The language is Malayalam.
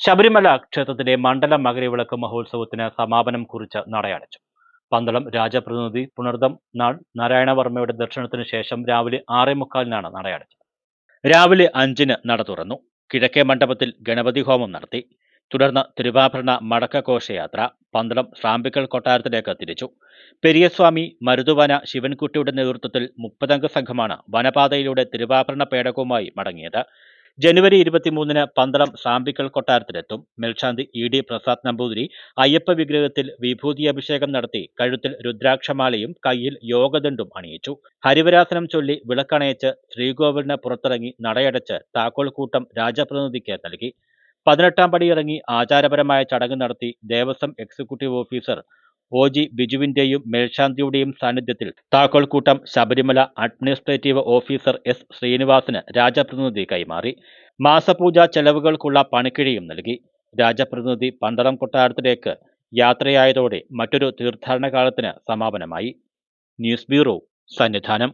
ശബരിമല ക്ഷേത്രത്തിലെ മണ്ഡല മകരവിളക്ക് മഹോത്സവത്തിന് സമാപനം കുറിച്ച് നടയടച്ചു. പന്തളം രാജപ്രതിനിധി പുണർദം നാൾ നാരായണവർമ്മയുടെ ദർശനത്തിന് ശേഷം രാവിലെ ആറേ മുക്കാലിനാണ് നടയടച്ചത്. രാവിലെ അഞ്ചിന് നട തുറന്നു. കിഴക്കേ മണ്ഡപത്തിൽ ഗണപതി ഹോമം നടത്തി. തുടർന്ന് തിരുവാഭരണ മടക്കഘോഷയാത്ര പന്തളം ശ്രാമ്പിക്കൽ കൊട്ടാരത്തിലേക്ക് തിരിച്ചു. പെരിയസ്വാമി മരുതുവന ശിവൻകുട്ടിയുടെ നേതൃത്വത്തിൽ മുപ്പതംഗ സംഘമാണ് വനപാതയിലൂടെ തിരുവാഭരണ പേടകവുമായി മടങ്ങിയത്. ജനുവരി ഇരുപത്തിമൂന്നിന് പന്തളം സാമ്പിക്കൽ കൊട്ടാരത്തിലെത്തും. മേൽശാന്തി ഇ ഡി പ്രസാദ് നമ്പൂതിരി അയ്യപ്പ വിഗ്രഹത്തിൽ വിഭൂതി അഭിഷേകം നടത്തി കഴുത്തിൽ രുദ്രാക്ഷമാലയും കയ്യിൽ യോഗദണ്ഡും അണിയിച്ചു. ഹരിവരാസനം ചൊല്ലി വിളക്കണയച്ച് ശ്രീകോവിലിന് പുറത്തിറങ്ങി നടയടച്ച് താക്കോൽ കൂട്ടം രാജപ്രതിനിധിക്ക് നൽകി. പതിനെട്ടാം പടിയിറങ്ങി ആചാരപരമായ ചടങ്ങ് നടത്തി Devaswom executive officer O G ബിജുവിന്റെയും മേൽശാന്തിയുടെയും സാന്നിധ്യത്തിൽ താക്കോൽക്കൂട്ടം ശബരിമല അഡ്മിനിസ്ട്രേറ്റീവ് ഓഫീസർ എസ് ശ്രീനിവാസിന് രാജപ്രതിനിധി കൈമാറി. മാസപൂജ ചെലവുകൾക്കുള്ള പണിക്കിഴിയും നൽകി. രാജപ്രതിനിധി പന്തളം കൊട്ടാരത്തിലേക്ക് യാത്രയായതോടെ മറ്റൊരു തീർത്ഥാടന കാലത്തിന് സമാപനമായി. News bureau Sannidhanam.